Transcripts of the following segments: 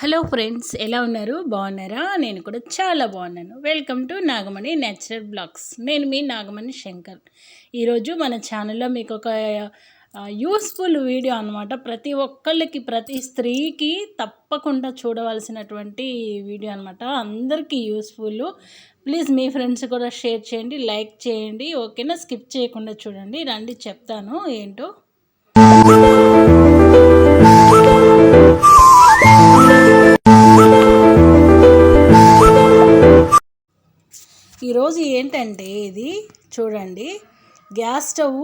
Hello friends ఎలా ఉన్నారు? బాగున్నారా? నేను కూడా చాలా బాగున్నాను. Welcome to Nagamani natural blogs. నేను మీ నాగమణి శంకర్. ఈరోజు మన ఛానల్లో మీకు ఒక యూస్ఫుల్ వీడియో అనమాట ప్రతి ఒక్కళ్ళకి ప్రతి స్త్రీకి తప్పకుండా చూడవలసినటువంటి వీడియో అనమాట అందరికీ యూస్ఫుల్. ప్లీజ్ మీ ఫ్రెండ్స్ కూడా షేర్ చేయండి లైక్ చేయండి. ఓకేనా? స్కిప్ చేయకుండా చూడండి. రండి చెప్తాను. ఏంటో? ఈరోజు ఏంటంటే ఇది? చూడండి. గ్యాస్ స్టవ్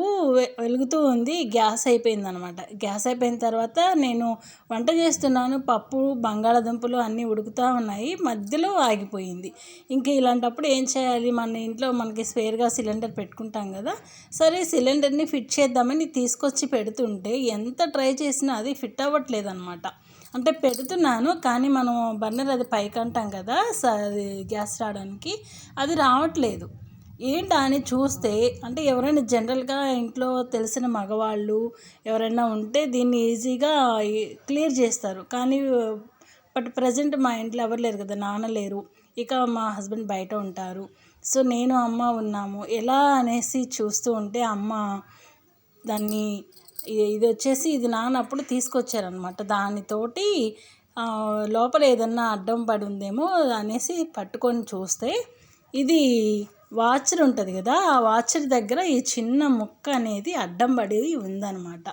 వెలుగుతూ ఉంది గ్యాస్ అయిపోయింది అనమాట గ్యాస్ అయిపోయిన తర్వాత నేను వంట చేస్తున్నాను పప్పు బంగాళాదుంపలు అన్నీ ఉడుకుతూ ఉన్నాయి మధ్యలో ఆగిపోయింది. ఇంకా ఇలాంటప్పుడు ఏం చేయాలి? మన ఇంట్లో మనకి స్పేర్గా సిలిండర్ పెట్టుకుంటాం కదా సరే సిలిండర్ని ఫిట్ చేద్దామని తీసుకొచ్చి పెడుతుంటే ఎంత ట్రై చేసినా అది ఫిట్ అవ్వట్లేదు అనమాట అంటే పెడుతున్నాను కానీ మనం బర్నర్ అది పైకి అంటాం కదా అది గ్యాస్ రావడానికి అది రావట్లేదు. ఏంటా అని చూస్తే అంటే ఎవరైనా జనరల్గా ఇంట్లో తెలిసిన మగవాళ్ళు ఎవరైనా ఉంటే దీన్ని ఈజీగా క్లియర్ చేస్తారు. కానీ బట్ ప్రజెంట్ మా ఇంట్లో ఎవరు లేరు కదా నాన్న లేరు. ఇక మా హస్బెండ్ బయట ఉంటారు. సో నేను అమ్మ ఉన్నాము. ఎలా అనేసి చూస్తూ ఉంటే అమ్మ దాన్ని ఇది వచ్చేసి ఇది నాన్నప్పుడు తీసుకొచ్చారనమాట దానితోటి లోపల ఏదన్నా అడ్డం పడి ఉందేమో అనేసి పట్టుకొని చూస్తే ఇది వాచర్ ఉంటుంది కదా ఆ వాచర్ దగ్గర ఈ చిన్న ముక్క అనేది అడ్డం పడి ఉందన్నమాట.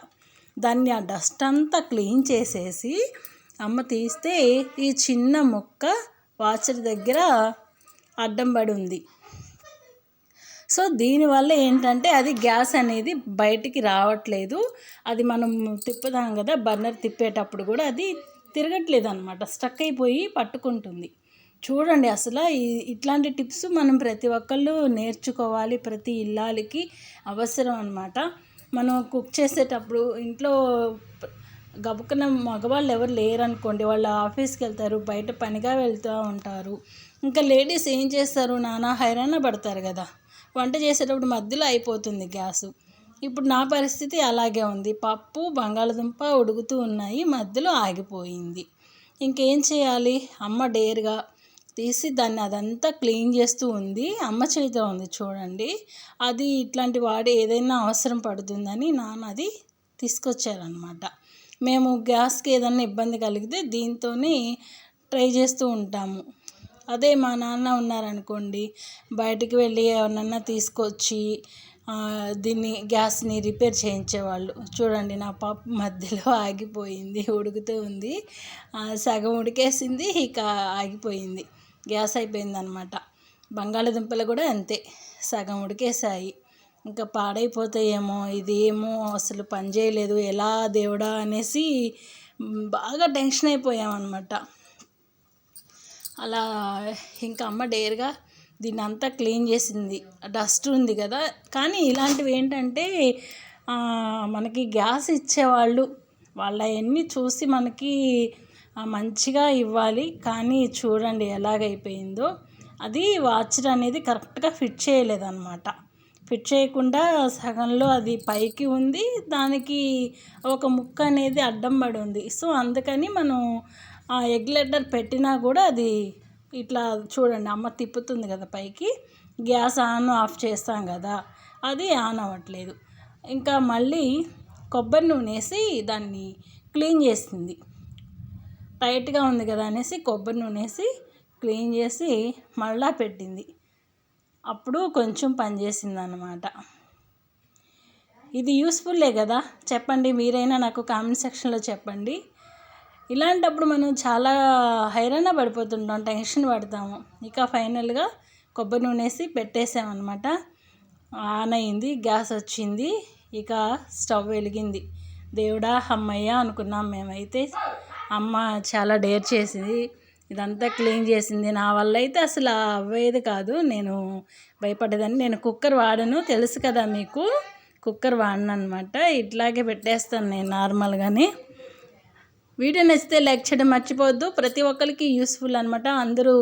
దాన్ని ఆ డస్ట్ అంతా క్లీన్ చేసేసి అమ్మ తీస్తే ఈ చిన్న ముక్క వాచర్ దగ్గర అడ్డం పడి ఉంది. సో దీనివల్ల ఏంటంటే అది గ్యాస్ అనేది బయటికి రావట్లేదు. అది మనం తిప్పుదాం కదా బర్నర్ తిప్పేటప్పుడు కూడా అది తిరగట్లేదు అనమాట స్టక్ అయిపోయి పట్టుకుంటుంది. చూడండి అసలు ఇట్లాంటి టిప్స్ మనం ప్రతి ఒక్కళ్ళు నేర్చుకోవాలి ప్రతి ఇల్లాలకి అవసరం అనమాట మనం కుక్ చేసేటప్పుడు ఇంట్లో గబుకున్న మగవాళ్ళు ఎవరు లేరనుకోండి వాళ్ళు ఆఫీస్కి వెళ్తారు బయట పనిగా వెళ్తూ ఉంటారు. ఇంకా లేడీస్ ఏం చేస్తారు? నానా హైరాణ పడతారు కదా. వంట చేసేటప్పుడు మధ్యలో అయిపోతుంది గ్యాసు. ఇప్పుడు నా పరిస్థితి అలాగే ఉంది. పప్పు బంగాళదుంప ఉడుకుతూ ఉన్నాయి మధ్యలో ఆగిపోయింది. ఇంకేం చేయాలి? అమ్మ డేర్గా తీసి దాన్ని అదంతా క్లీన్ చేస్తూ ఉంది. అమ్మ చేతిలో ఉంది చూడండి. అది ఇట్లాంటి వాడి ఏదైనా అవసరం పడుతుందని నాన్న అది తీసుకొచ్చారనమాట మేము గ్యాస్కి ఏదైనా ఇబ్బంది కలిగితే దీంతోనే ట్రై చేస్తూ ఉంటాము. అదే మా నాన్న ఉన్నారనుకోండి బయటికి వెళ్ళి ఎవరినన్నా తీసుకొచ్చి దీన్ని గ్యాస్ని రిపేర్ చేయించేవాళ్ళు. చూడండి నా పాప మధ్యలో ఆగిపోయింది ఉడుకుతూ ఉంది. సగం ఉడికేసింది ఇక ఆగిపోయింది. గ్యాస్ అయిపోయిందనమాట. బంగాళదుంపలు కూడా అంతే సగం ఉడికేసాయి ఇంకా పాడైపోతాయేమో ఇదేమో అసలు పని చేయలేదు ఎలా దేవుడా అనేసి బాగా టెన్షన్ అయిపోయామన్నమాట అలా ఇంకా అమ్మ డేర్గా దీన్ని అంతా క్లీన్ చేసింది. డస్ట్ ఉంది కదా కానీ ఇలాంటివి ఏంటంటే మనకి గ్యాస్ ఇచ్చేవాళ్ళు వాళ్ళ అవన్నీ చూసి మనకి మంచిగా ఇవ్వాలి. కానీ చూడండి ఎలాగైపోయిందో. అది వాచర్ అనేది కరెక్ట్గా ఫిట్ చేయలేదన్నమాట. ఫిట్ చేయకుండా సగంలో అది పైకి ఉంది. దానికి ఒక ముక్క అనేది అడ్డం పడి ఉంది. సో అందుకని మనం ఎగ్ లెడ్డర్ పెట్టినా కూడా అది ఇట్లా చూడండి అమ్మ తిప్పుతుంది కదా పైకి. గ్యాస్ ఆన్ ఆఫ్ చేస్తాం కదా. అది ఆన్ అవ్వట్లేదు. ఇంకా మళ్ళీ కొబ్బరి నూనె వేసి దాన్ని క్లీన్ చేసింది. టైట్గా ఉంది కదా అనేసి కొబ్బరి నూనె వేసి క్లీన్ చేసి మళ్ళా పెట్టింది. అప్పుడు కొంచెం పనిచేసింది అన్నమాట ఇది యూస్ఫుల్లే కదా? చెప్పండి మీరైనా నాకు కామెంట్ సెక్షన్లో చెప్పండి. ఇలాంటప్పుడు మనం చాలా హైరాణ పడిపోతుంటాం టెన్షన్ పడతాము. ఇక ఫైనల్గా కొబ్బరి నూనె వేసి పెట్టేసామన్నమాట. ఆన్ అయింది గ్యాస్ వచ్చింది ఇక స్టవ్ వెలిగింది. దేవుడా అమ్మయ్య అనుకున్నాం మేమైతే. అమ్మ చాలా డేర్ చేసింది. ఇదంతా క్లీన్ చేసింది. నా వల్ల అయితే అసలు అవ్వేది కాదు. నేను భయపడేదాన్ని నేను కుక్కర్ వాడను. తెలుసు కదా మీకు. కుక్కర్ వాడను అనమాట ఇట్లాగే పెట్టేస్తాను నేను నార్మల్గానే. వీడియో నచ్చితే లైక్ చేయడం మర్చిపోవద్దు. ప్రతి ఒక్కరికి యూస్ఫుల్ అనమాట అందరూ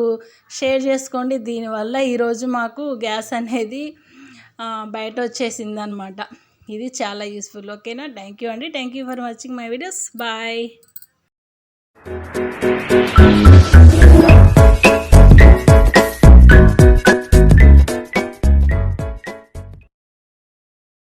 షేర్ చేసుకోండి. దీనివల్ల ఈరోజు మాకు గ్యాస్ అనేది బయట వచ్చేసింది అనమాట ఇది చాలా యూస్ఫుల్. ఓకేనా? థ్యాంక్ యూ అండి. Thank you for watching my videos. Bye. Thank you.